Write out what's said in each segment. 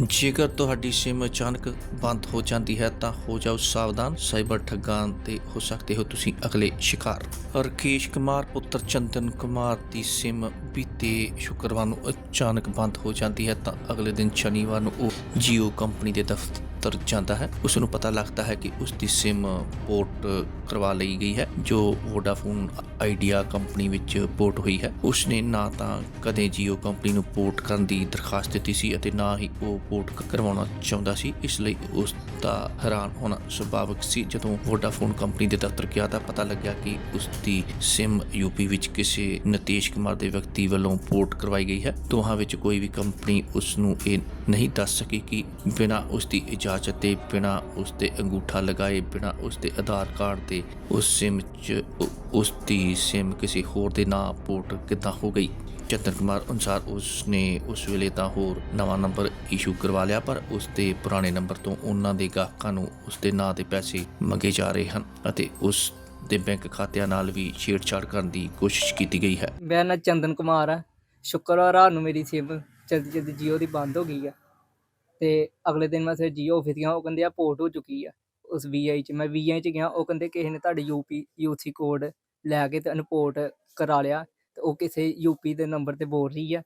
ਜੇਕਰ ਤੁਹਾਡੀ ਸਿਮ ਅਚਾਨਕ ਬੰਦ ਹੋ ਜਾਂਦੀ ਹੈ, ਤਾਂ ਹੋ ਜਾਓ ਸਾਵਧਾਨ, ਸਾਈਬਰ ਠੱਗਾਂ ਤੇ ਹੋ ਸਕਦੇ ਹੋ ਤੁਸੀਂ ਅਗਲੇ ਸ਼ਿਕਾਰ। ਰਕੇਸ਼ ਕੁਮਾਰ, ਪੁੱਤਰ ਚੰਦਨ ਕੁਮਾਰ ਦੀ ਸਿਮ ਬੀਤੇ ਸ਼ੁੱਕਰਵਾਰ ਨੂੰ ਅਚਾਨਕ ਬੰਦ ਹੋ ਜਾਂਦੀ ਹੈ ਤਾਂ ਅਗਲੇ ਦਿਨ ਸ਼ਨੀਵਾਰ ਨੂੰ ਉਹ ਜੀਓ ਕੰਪਨੀ ਦੇ ਦਫ਼ਤਰ ਜਾਂਦਾ ਹੈ। ਉਸ ਨੂੰ ਪਤਾ ਲੱਗਦਾ ਹੈ ਕਿ ਉਸ ਦੀ ਸਿਮ ਪੋਰਟ ਕਰਵਾ ਲਈ ਗਈ ਹੈ, ਜੋ ਵੋਡਾਫੋਨ ਆਈਡੀਆ ਕੰਪਨੀ ਵਿੱਚ ਪੋਰਟ ਹੋਈ ਹੈ। ਉਸ ਨੇ ਨਾ ਤਾਂ ਕਦੇ ਜੀਓ ਕੰਪਨੀ ਨੂੰ ਪੋਰਟ ਕਰਨ ਦੀ ਦਰਖਾਸਤ ਦਿੱਤੀ ਸੀ ਅਤੇ ਨਾ ਹੀ ਉਹ ਪੋਰਟ ਕਰਵਾਉਣਾ ਚਾਹੁੰਦਾ ਸੀ। ਇਸ ਲਈ ਉਸ ਦਾ ਹੈਰਾਨ ਹੋਣਾ ਸੁਭਾਵਿਕ ਸੀ। ਜਦੋਂ ਵੋਡਾਫੋਨ ਕੰਪਨੀ ਦੇ ਦਫ਼ਤਰ ਗਿਆ ਤਾਂ ਪਤਾ ਲੱਗਿਆ ਕਿ ਉਸ ਦੀ ਸਿਮ ਯੂਪੀ ਵਿੱਚ ਕਿਸੇ ਨਤੀਸ਼ ਕੁਮਾਰ ਦੇ ਵਿਅਕਤੀ ਵੱਲੋਂ ਪੋਰਟ ਕਰਵਾਈ ਗਈ ਹੈ। ਦੋਹਾਂ ਵਿੱਚ ਕੋਈ ਵੀ ਕੰਪਨੀ ਉਸ ਨੂੰ ਇਹ ਨਹੀਂ ਦੱਸ ਸਕੀ ਕਿ ਬਿਨਾਂ ਉਸ ਦੀ ਇਜਾਜ਼ਤ ਦੇ, ਬਿਨਾਂ ਉਸ ਦੇ ਅੰਗੂਠਾ ਲਗਾਏ, ਬਿਨਾਂ ਉਸ ਦੇ ਆਧਾਰ ਕਾਰਡ ਤੇ ਉਸ ਸਿਮ 'ਚ ਉਸ ਦੀ ਸਿਮ ਕਿਸੇ ਹੋਰ ਦੇ ਨਾਂ, ਪੋਰਟ ਕਿੱਦਾਂ ਹੋ ਗਈ? ਚੰਦਨ ਕੁਮਾਰ ਅਨੁਸਾਰ ਉਸ ਨੇ ਉਸ ਵੇਲੇ ਤਾਂ ਹੋਰ ਨਵਾਂ ਨੰਬਰ ਇਸ਼ੂ ਕਰਵਾ ਲਿਆ, ਪਰ ਉਸ ਦੇ ਪੁਰਾਣੇ ਨੰਬਰ ਤੋਂ ਉਹਨਾਂ ਦੇ ਗਾਹਕਾਂ ਨੂੰ ਉਸ ਦੇ ਨਾਂ ਦੇ ਪੈਸੇ ਮੰਗੇ ਜਾ ਰਹੇ ਹਨ ਅਤੇ ਉਸ ਦੇ ਬੈਂਕ ਖਾਤਿਆਂ ਨਾਲ ਵੀ ਛੇੜਛਾੜ ਕਰਨ ਦੀ ਕੋਸ਼ਿਸ਼ ਕੀਤੀ ਗਈ ਹੈ। ਮੇਰਾ ਨਾਂ ਚੰਦਨ ਕੁਮਾਰ ਆ। ਸ਼ੁੱਕਰਵਾਰ ਰਾਤ ਨੂੰ ਮੇਰੀ ਸਿਮ ਜਲਦੀ ਜਲਦੀ ਜੀਓ ਦੀ ਬੰਦ ਹੋ ਗਈ ਆ, ਤੇ ਅਗਲੇ ਦਿਨ ਮੈਂ ਫਿਰ ਜੀਓ ਆਫਿਸ ਗਿਆ, ਉਹ ਕਹਿੰਦੇ ਆ ਪੋਰਟ ਹੋ ਚੁੱਕੀ ਆ, ਉਸ ਵੀਆਈ ਚ। ਮੈਂ ਵੀਆਈ ਚ ਗਿਆ, ਉਹ ਕਹਿੰਦੇ ਕਿਸੇ ਨੇ ਤੁਹਾਡੇ ਯੂਪੀ ਯੂਸੀ ਕੋਡ ਲੈ ਕੇ ਤੇ ਅਨਪੋਰਟ ਕਰਾ ਲਿਆ, ਤੇ ਉਹ ਕਿਸੇ ਯੂਪੀ ਦੇ ਨੰਬਰ ਤੇ ਬੋਲ ਰਹੀ ਆ,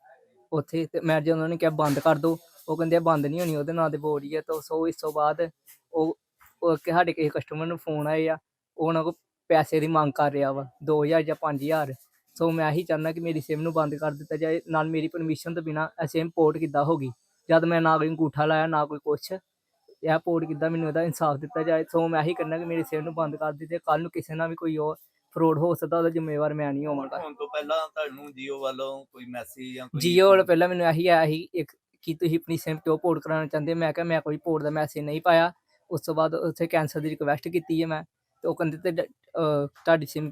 ਉੱਥੇ ਤੇ ਮੈਂ ਜਦੋਂ ਉਹਨਾਂ ਨੇ ਕਿਹਾ ਬੰਦ ਕਰ ਦਿਓ ਉਹ ਕਹਿੰਦੇ ਆ ਬੰਦ ਨਹੀਂ ਹੋਣੀ, ਉਹਦੇ ਨਾਂ ਤੇ ਬੋਲ ਰਹੀ ਆ, ਤਾਂ ਸੋ ਇਸ ਤੋਂ ਬਾਅਦ ਉਹ ਉਹ ਕਿ ਸਾਡੇ ਕਿਸੇ ਕਸਟਮਰ ਨੂੰ ਫੋਨ ਆਏ ਆ, ਉਹ ਉਹਨਾਂ ਕੋਲ ਪੈਸੇ ਦੀ ਮੰਗ ਕਰ ਰਿਹਾ ਵਾ 2000 ਜਾਂ 5000 ਸੋ ਮੈਂ ਇਹੀ ਚਾਹੁੰਦਾ ਕਿ ਮੇਰੀ ਸਿਮ ਨੂੰ ਬੰਦ ਕਰ ਦਿੱਤਾ ਜਾਏ ਨਾਲ ਮੇਰੀ ਪਰਮਿਸ਼ਨ ਤੋਂ ਬਿਨਾ ਇਹ ਸਿਮ ਪੋਰਟ ਕਿੱਦਾਂ ਹੋ ਗਈ? ਜਦ ਮੈਂ ਨਾ ਕੋਈ ਅੰਗੂਠਾ ਲਾਇਆ ਨਾ ਕੋਈ ਕੁਛ ਇਹ ਪੋਰਟ ਕਿੱਦਾਂ ਮੈਨੂੰ ਇਹਦਾ ਇਨਸਾਫ ਦਿੱਤਾ ਜਾਏ? ਸੋ ਮੈਂ ਇਹੀ ਕਰਨਾ ਕਿ ਮੇਰੀ ਸਿਮ ਨੂੰ ਬੰਦ ਕਰ ਦਿੱਤੇ ਕੱਲ ਨੂੰ ਕਿਸੇ ਨਾਲ ਵੀ ਕੋਈ ਹੋਰ ਫਰੋਡ ਹੋ ਸਕਦਾ ਉਹਦਾ ਜ਼ਿੰਮੇਵਾਰ ਮੈਂ ਨਹੀਂ ਹੋਵਾਂਗਾ। ਹੁਣ ਤੋਂ ਪਹਿਲਾਂ ਤੁਹਾਨੂੰ ਜੀਓ ਵੱਲੋਂ ਕੋਈ ਮੈਸੇਜ ਜਾਂ ਕੋਈ ਜੀਓ ਵਾਲਾ ਪਹਿਲਾਂ ਮੈਨੂੰ ਇਹੀ ਆਇਆ ਸੀ ਇੱਕ ਕਿ ਤੁਸੀਂ ਆਪਣੀ ਸਿਮ ਕਿਉਂ ਪੋਰਟ ਕਰਾਉਣਾ ਚਾਹੁੰਦੇ? ਮੈਂ ਕਿਹਾ ਮੈਂ ਕੋਈ ਪੋਰਟ ਦਾ ਮੈਸੇਜ ਨਹੀਂ ਪਾਇਆ। ਉਸ ਤੋਂ ਬਾਅਦ ਉੱਥੇ ਕੈਂਸਲ ਦੀ ਰਿਕੁਐਸਟ ਕੀਤੀ ਹੈ ਮੈਂ ਤੇ ਉਹ ਕਹਿੰਦੇ ਤੇ ਤੁਹਾਡੀ ਸਿਮ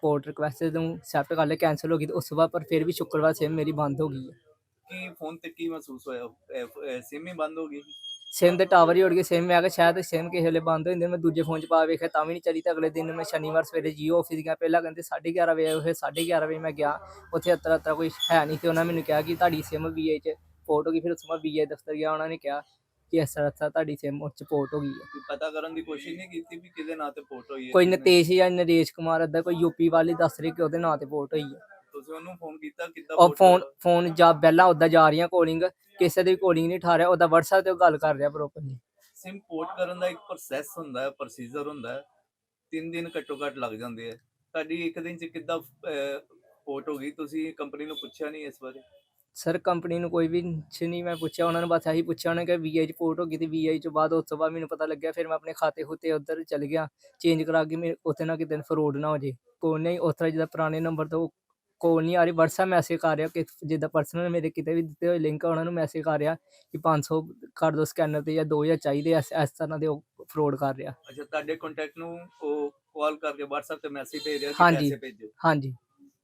ਪੋਰਟ ਰਿਕੁਐਸਟ ਨੂੰ ਐਕਸੈਪਟ ਕਰ ਲਿਆ ਕੈਂਸਲ ਹੋ ਗਈ ਤੇ ਉਸ ਤੋਂ ਬਾਅਦ ਪਰ ਫਿਰ ਵੀ ਸ਼ੁੱਕਰਵਾਰ ਸਿਮ ਮੇਰੀ ਬੰਦ ਹੋ ਗਈ ਹੈ। ਕੀ ਫੋਨ ਤੇ ਕੀ ਮਹਿਸੂਸ ਹੋਇਆ? ਸਿਮ ਹੀ ਬੰਦ ਹੋ ਗਈ? ਸਿਮ ਦੇ ਟਾਵਰ ਹੀ ਉੜ ਗਏ ਸਿਮ ਮੈਂ ਕਿਹਾ ਸ਼ਾਇਦ ਸਿਮ ਕਿਸੇ ਵੇਲੇ ਬੰਦ ਹੋ ਜਾਂਦੇ ਮੈਂ ਦੂਜੇ ਫੋਨ 'ਚ ਪਾ ਵੇਖਿਆ ਤਾਂ ਵੀ ਨਹੀਂ ਚੱਲੀ ਤੇ ਅਗਲੇ ਦਿਨ ਮੈਂ ਸ਼ਨੀਵਾਰ ਸਵੇਰੇ ਜੀਓ ਆਫਿਸ ਗਿਆ ਪਹਿਲਾਂ ਕਹਿੰਦੇ 11:30 ਵਜੇ ਉਹ 11:30 ਵਜੇ ਮੈਂ ਗਿਆ ਉੱਥੇ ਅਤਰਾ ਅਤਰਾ ਕੋਈ ਹੈ ਨਹੀਂ ਤੇ ਉਹਨਾਂ ਮੈਨੂੰ ਕਿਹਾ ਕਿ ਤੁਹਾਡੀ ਸਿਮ ਵੀਏ 'ਚ ਹੋ ਗਈ ਫਿਰ ਉਸ ਤੋਂ ਬਾਅਦ ਵੀਏ ਦਫ਼ਤਰ ਗਿਆ ਉਹਨਾਂ ਨੇ ਕਿਹਾ ਕਿ ਇਸ ਤਰ੍ਹਾਂ ਤਰ੍ਹਾਂ ਤੁਹਾਡੀ ਸਿਮ ਉਸ 'ਚ ਪੋਰਟ ਹੋ ਗਈ ਹੈ। ਪਤਾ ਕਰਨ ਦੀ ਕੋਸ਼ਿਸ਼ ਨਹੀਂ ਕੀਤੀ ਵੀ ਕਿਹਦੇ ਨਾਂ ਤੇ ਪੋਰਟ ਹੋਈ ਹੈ ਕੋਈ ਨਤੇਸ਼ ਜਾਂ ਨਰੇਸ਼ ਕੁਮਾਰ ਏਦਾਂ ਕੋਈ ਯੂਪੀ ਵਾਲੇ ਦੱਸ ਰਹੇ ਕਿ ਉਹਦੇ ਨਾਂ ਤੇ ਪੋਰਟ ਹੋਈ ਹੈ। ਤੁਸੀਂ ਉਹਨੂੰ ਫੋਨ ਕੀਤਾ ਕਿੱਦਾਂ ਉਹ port ਫੋਨ ਹੋਇਆ? ਫੋਨ ਜਾ ਬੈਲਾਂ ਉਦਾਂ ਜਾ ਰਹੀਆਂ ਕਾਲਿੰਗ ਕਿਸੇ ਦੀ ਕਾਲਿੰਗ ਨਹੀਂ ਠਾ ਰਿਹਾ ਉਹਦਾ WhatsApp ਤੇ ਉਹ ਗੱਲ ਕਰ ਰਿਹਾ ਪ੍ਰੋਪਰਲੀ ਸਿਮ ਪੋਰਟ ਕਰਨ ਦਾ ਇੱਕ ਪ੍ਰੋਸੈਸ ਹੁੰਦਾ ਹੈ ਪ੍ਰੋਸੀਜਰ ਹੁੰਦਾ ਹੈ ਤਿੰਨ ਦਿਨ ਘੱਟੋ ਘੱਟ ਲੱਗ ਜਾਂਦੇ ਆ। ਤੁਹਾਡੀ ਇੱਕ ਦਿਨ ਚ ਕਿੱਦਾਂ ਪੋਰਟ ਹੋ ਗਈ? ਤੁਸੀਂ ਕੰਪਨੀ ਨੂੰ ਪੁੱਛਿਆ ਨਹੀਂ ਇਸ ਬਾਰੇ? ਸਰ ਕੰਪਨੀ ਨੂੰ ਕੋਈ ਵੀ ਕੁਛ ਨਹੀਂ ਮੈਂ ਪੁੱਛਿਆ ਉਹਨਾਂ ਨੇ ਬਸ ਇਹੀ ਪੁੱਛਿਆ ਉਹਨਾਂ ਕਿ ਵੀਆਈ ਚ ਪੋਰਟ ਹੋ ਗਈ ਤੇ ਵੀਆਈ ਤੋਂ ਬਾਅਦ ਉਸ ਤੋਂ ਬਾਅਦ ਮੈਨੂੰ ਪਤਾ ਲੱਗਿਆ ਫਿਰ ਮੈਂ ਆਪਣੇ ਖਾਤੇ ਖੁੱਤੇ ਉੱਧਰ ਚਲ ਗਿਆ ਚੇਂਜ ਕਰਾ ਕੇ ਮੇਰੇ ਉੱਥੇ ਨਾ ਕਿਤੇ ਫਰੋਡ ਨਾ ਹੋ ਜੇ। ਕੋਈ ਨਹੀਂ ਉਸ ਤਰ੍ਹਾਂ ਜਿੱਦਾਂ ਪੁਰਾਣੇ ਨੰਬਰ ਤੋਂ ਕੋਲ ਨਹੀਂ ਆ ਰਹੀ WhatsApp ਮੈਸੇਜ ਕਰ ਰਿਹਾ ਕਿ ਜਿੱਦਾਂ ਪਰਸਨਲ ਮੇਰੇ ਕਿਤੇ ਵੀ ਦਿੱਤੇ ਹੋਏ ਲਿੰਕ ਉਹਨਾਂ ਨੂੰ ਮੈਸੇਜ ਕਰ ਰਿਹਾ ਕਿ 500 ਕਰ ਦੋ ਸਕੈਨਰ ਤੇ ਜਾਂ 2000 ਚਾਹੀਦੇ ਆ, ਇਸ ਇਸ ਤਰ੍ਹਾਂ ਦੇ ਉਹ ਫਰੋਡ ਕਰ ਰਿਹਾ। ਅੱਛਾ ਤੁਹਾਡੇ ਕੰਟੈਕਟ ਨੂੰ ਉਹ ਕਾਲ ਕਰਕੇ WhatsApp ਤੇ ਮੈਸੇਜ ਭੇਜ ਰਿਹਾ ਕਿ ਹਾਂਜੀ। ਪੈਸੇ ਭੇਜੋ। ਹਾਂਜੀ।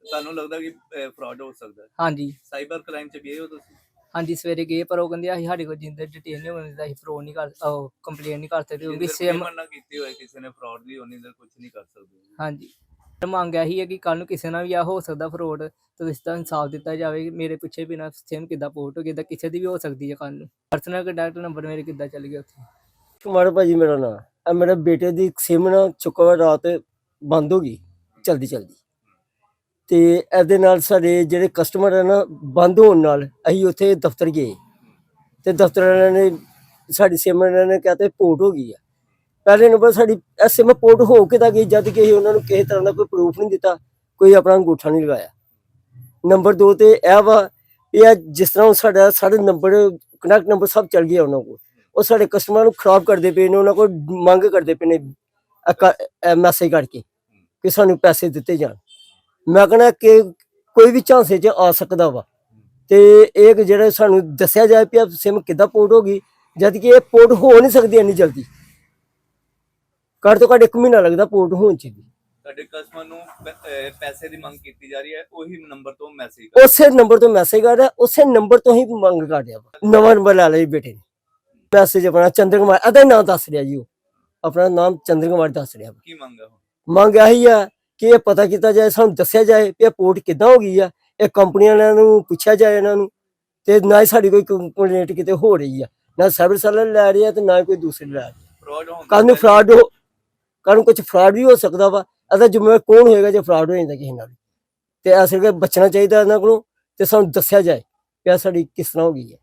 ਤੁਹਾਨੂੰ ਲੱਗਦਾ ਕਿ ਫਰਾਡ ਹੋ ਸਕਦਾ ਹੈ? ਹਾਂਜੀ। ਸਾਈਬਰ ਕ੍ਰਾਈਮ ਚ ਗਏ ਹੋ ਤੁਸੀਂ? ਹਾਂਜੀ ਸਵੇਰੇ ਗਏ ਪਰ ਉਹ ਕਹਿੰਦੇ ਅਸੀਂ ਸਾਡੇ ਕੋਲ ਜਿੰਦੇ ਡਿਟੇਲ ਨਹੀਂ ਹੁੰਦੀ ਤਾਂ ਅਸੀਂ ਫਰੋਡ ਨਹੀਂ ਕਰ ਉਹ ਕੰਪਲੇਨ ਨਹੀਂ ਕਰ ਸਕਦੇ ਕਿਉਂਕਿ ਸੇਮ payment ਨਾ ਕੀਤੀ ਹੋਏ ਕਿਸੇ ਨੇ ਫਰਾਡ ਲਈ ਉਹਨੀ ਦੇਰ ਕੁਝ ਨਹੀਂ ਕਰ ਸਕਦੇ। ਹਾਂਜੀ। ਤੇ ਮੰਗ ਇਹੀ ਹੈ ਕਿ ਕੱਲ ਨੂੰ ਕਿਸੇ ਨਾਲ ਵੀ ਆ ਹੋ ਸਕਦਾ ਫਰੋਡ ਤੇ ਇਸ ਦਾ ਇਨਸਾਫ ਦਿੱਤਾ ਜਾਵੇ ਮੇਰੇ ਪਿੱਛੇ ਬਿਨਾ ਸੇਮ ਕਿੱਦਾਂ ਪੋਰਟ ਹੋ ਤਾਂ ਕਿਸੇ ਦੀ ਵੀ ਹੋ ਸਕਦੀ ਹੈ ਕੱਲ ਨੂੰ। ਪਰਸਨਲ ਕੰਟੈਕਟ ਨੰਬਰ ਮੇਰੇ ਕਿੱਦਾਂ ਚੱਲ ਗਿਆ ਉੱਥੇ? ਕੁਮਾਰ ਭਾਜੀ ਮੇਰਾ ਨਾਮ ਆ ਮੇਰੇ ਬੇਟੇ ਦੀ ਸਿਮ ਨਾ ਚੁੱਕਵਾ ਰਾਤ ਬੰਦ ਹੋ ਗਈ ਚਲਦੀ ਚਲਦੀ ਤੇ ਇਹਦੇ ਨਾਲ ਸਾਡੇ ਜਿਹੜੇ ਕਸਟਮਰ ਹੈ ਨਾ, ਬੰਦ ਹੋਣ ਨਾਲ ਅਸੀਂ ਉੱਥੇ ਦਫ਼ਤਰ ਗਏ। ਤੇ ਦਫ਼ਤਰ ਵਾਲਿਆਂ ਨੇ, ਸਾਡੀ ਸਿਮ ਇਹਨਾਂ ਨੇ ਕਿਹਾ ਤੇ ਪੋਰਟ ਹੋ ਗਈ ਆ। ਪਹਿਲੇ ਨੰਬਰ ਸਾਡੀ ਇਹ ਸਿਮ ਪੋਰਟ ਹੋ ਕੇ ਤਾਂ ਗਈ, ਜਦ ਕਿ ਅਸੀਂ ਉਹਨਾਂ ਨੂੰ ਕਿਸੇ ਤਰ੍ਹਾਂ ਦਾ ਕੋਈ ਪ੍ਰੂਫ ਨਹੀਂ ਦਿੱਤਾ, ਕੋਈ ਆਪਣਾ ਅੰਗੂਠਾ ਨਹੀਂ ਲਗਾਇਆ। ਨੰਬਰ 2 ਤੇ ਇਹ ਵਾ ਇਹ ਜਿਸ ਤਰ੍ਹਾਂ ਸਾਡਾ, ਸਾਡੇ ਨੰਬਰ ਕਨੈਕਟ ਨੰਬਰ ਸਭ ਚਲ ਗਿਆ ਉਹਨਾਂ ਕੋਲ। ਉਹ ਸਾਡੇ ਕਸਟਮਰ ਨੂੰ ਖਰਾਬ ਕਰਦੇ ਪਏ ਨੇ, ਉਹਨਾਂ ਕੋਲ ਮੰਗ ਕਰਦੇ ਪਏ ਨੇ ਮੈਸੇਜ ਕਰਕੇ ਕਿ ਸਾਨੂੰ ਪੈਸੇ ਦਿੱਤੇ ਜਾਣ। ਮੈਂ ਕਹਿੰਦਾ ਕਿ ਕੋਈ ਵੀ ਝਾਂਸੇ 'ਚ ਆ ਸਕਦਾ ਵਾ। ਤੇ ਇਹ ਕਿ ਜਿਹੜਾ ਸਾਨੂੰ ਦੱਸਿਆ ਜਾਏ ਕਿ ਸਿਮ ਕਿੱਦਾਂ ਪੋਰਟ ਹੋ ਗਈ ਜਦ ਕਿ ਇਹ ਪੋਰਟ ਹੋ ਨਹੀਂ ਸਕਦੀ ਇੰਨੀ ਜਲਦੀ। ਘੱਟ ਤੋਂ ਘੱਟ ਇੱਕ ਮਹੀਨਾ ਲੱਗਦਾ ਪੋਰਟ ਹੋਣ 'ਚ ਵੀ। ਤੁਹਾਡੇ ਕਸਟਮਰ ਨੂੰ ਪੈਸੇ ਦੀ ਮੰਗ ਕੀਤੀ ਜਾ ਰਹੀ ਹੈ ਉਹੀ ਨੰਬਰ ਤੋਂ ਮੈਸੇਜ ਉਸੇ ਨੰਬਰ ਤੋਂ ਮੈਸੇਜ ਆ ਰਿਹਾ ਉਸੇ ਨੰਬਰ ਤੋਂ ਹੀ ਮੰਗ ਕਰ ਰਿਹਾ ਨਵਾਂ ਨੰਬਰ ਲੈ ਜੀ ਬੇਟੇ ਨੇ। ਮੈਸੇਜ ਆਪਣਾ ਚੰਦਰ ਕੁਮਾਰ ਹੀ ਨਾਮ ਦੱਸ ਰਿਹਾ ਜੀ ਉਹ। ਆਪਣਾ ਨਾਮ ਚੰਦਰ ਕੁਮਾਰ ਦੱਸ ਰਿਹਾ ਕੀ ਮੰਗ ਮੰਗ ਆਹੀ ਆ ਕਿ ਇਹ ਪਤਾ ਕੀਤਾ ਜਾਏ ਸਾਨੂੰ ਦੱਸਿਆ ਜਾਏ ਕਿ ਇਹ ਪੋਰਟ ਕਿੱਦਾਂ ਹੋ ਗਈ ਆ ਇਹ ਕੰਪਨੀਆਂ ਵਾਲਿਆਂ ਨੂੰ ਪੁੱਛਿਆ ਜਾਏ ਇਹਨਾਂ ਨੂੰ ਤੇ ਨਾ ਹੀ ਸਾਡੀ ਕੋਈ ਕੰਪਲੇਂਟ ਕਿਤੇ ਹੋ ਰਹੀ ਆ ਨਾ ਸਾਈਬਰ ਸੈੱਲ ਲੈ ਰਹੀ ਹੈ ਤੇ ਨਾ ਕੋਈ ਦੂਸਰੀ ਲੈ ਰਹੀ ਕੱਲ ਨੂੰ ਫਰਾਡ ਹੋ ਕੱਲ ਨੂੰ ਕੁਝ ਫਰਾਡ ਵੀ ਹੋ ਸਕਦਾ ਵਾ ਇਹਦਾ ਜ਼ਿੰਮੇਵਾਰ ਕੌਣ ਹੋਏਗਾ ਜੇ ਫਰਾਡ ਹੋ ਜਾਂਦਾ ਕਿਸੇ ਨਾਲ ਤੇ ਅਸਲ ਵਿੱਚ ਬਚਣਾ ਚਾਹੀਦਾ ਇਹਨਾਂ ਕੋਲੋਂ ਤੇ ਸਾਨੂੰ ਦੱਸਿਆ ਜਾਏ ਕਿ ਸਾਡੀ ਕਿਸ ਤਰ੍ਹਾਂ ਹੋ ਗਈ ਹੈ